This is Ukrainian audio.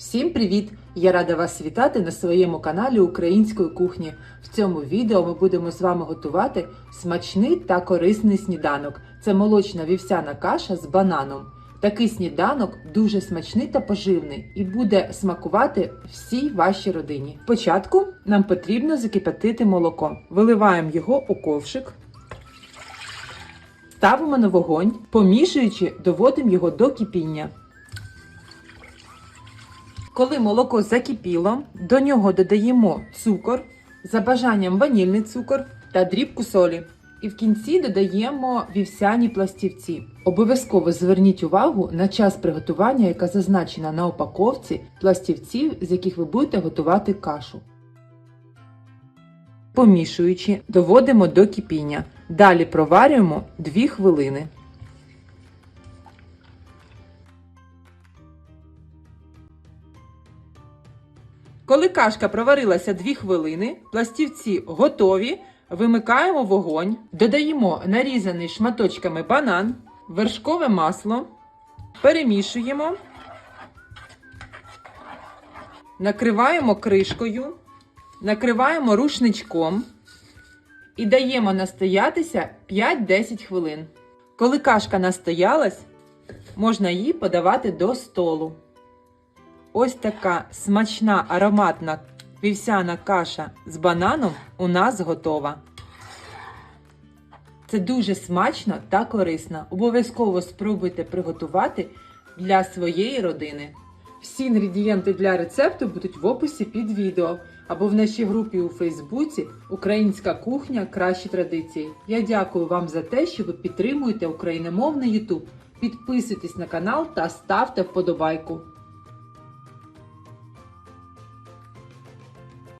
Всім привіт! Я рада вас вітати на своєму каналі Української кухні. В цьому відео ми будемо з вами готувати смачний та корисний сніданок. Це молочна вівсяна каша з бананом. Такий сніданок дуже смачний та поживний і буде смакувати всій вашій родині. Спочатку нам потрібно закипятити молоко. Виливаємо його у ковшик. Ставимо на вогонь, помішуючи, доводимо його до кипіння. Коли молоко закипіло, до нього додаємо цукор, за бажанням ванільний цукор та дрібку солі. І в кінці додаємо вівсяні пластівці. Обов'язково зверніть увагу на час приготування, яка зазначена на упаковці пластівців, з яких ви будете готувати кашу. Помішуючи, доводимо до кипіння. Далі проварюємо 2 хвилини. Коли кашка проварилася 2 хвилини, пластівці готові, вимикаємо вогонь, додаємо нарізаний шматочками банан, вершкове масло, перемішуємо, накриваємо кришкою, накриваємо рушничком і даємо настоятися 5-10 хвилин. Коли кашка настоялась, можна її подавати до столу. Ось така смачна ароматна вівсяна каша з бананом у нас готова. Це дуже смачно та корисно. Обов'язково спробуйте приготувати для своєї родини. Всі інгредієнти для рецепту будуть в описі під відео або в нашій групі у Фейсбуці Українська кухня Кращі традиції. Я дякую вам за те, що ви підтримуєте україномовний YouTube. Підписуйтесь на канал та ставте вподобайку.